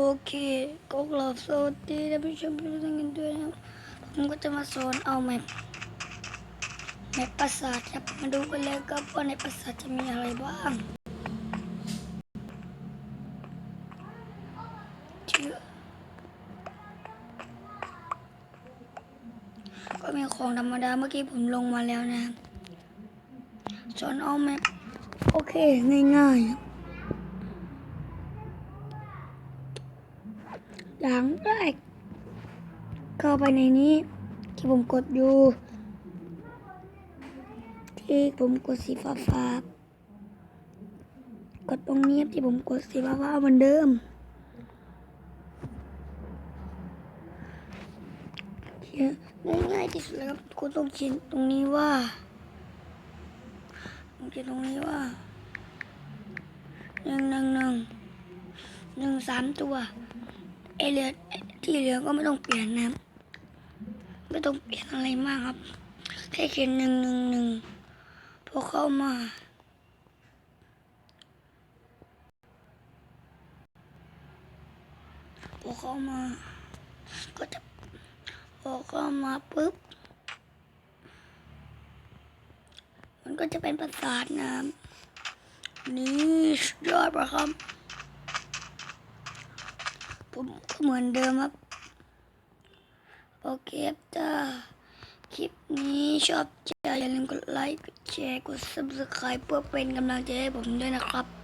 โอเคก็กลับสวัสดีท่านผู้ชมทุกท่านกันด้วยนะครับผมก็จะมาสอนเอาแมปแมปปราสาทครับมาดูกันเลยครับว่าในปราสาทจะมีอะไรบ้างก็มีของธรรมดาเมื่อกี้ผมลงมาแล้วนะครับสอนเอาแมปโอเคง่ายๆครับ อย่างแรกเข้าไปในนี้ ที่ผมกดอยู่ ที่ผมกดสีฟ้าฟ้าๆกดตรงนี้ที่ผมกดสีฟ้าฟ้าๆเหมือนเดิมง่ายๆที่สุดแล้วครับกูต้องเขียนตรงนี้ว่าต้องเขียนตรงนี้ว่าหนึ่งหนึ่งหนึ่งหนึ่งสามตัว เอเหลือที่เหลือก็ไม่ต้องเปลี่ยนนะไม่ต้องเปลี่ยนอะไรมากครับ แค่เขียนหนึ่งหนึ่งหนึ่งพอเข้ามา พอเข้ามา ก็จะพอเข้ามาปุ๊บ มันก็จะเป็นประสาทน้ำนี่ยอดปะครับ ผมก็เหมือนเดิมครับโอเคครับจ้าคลิปนี้ชอบใจอย่าลืมกดไลค์กดแชร์กด subscribe เพื่อเป็นกำลังใจให้ผมด้วยนะครับ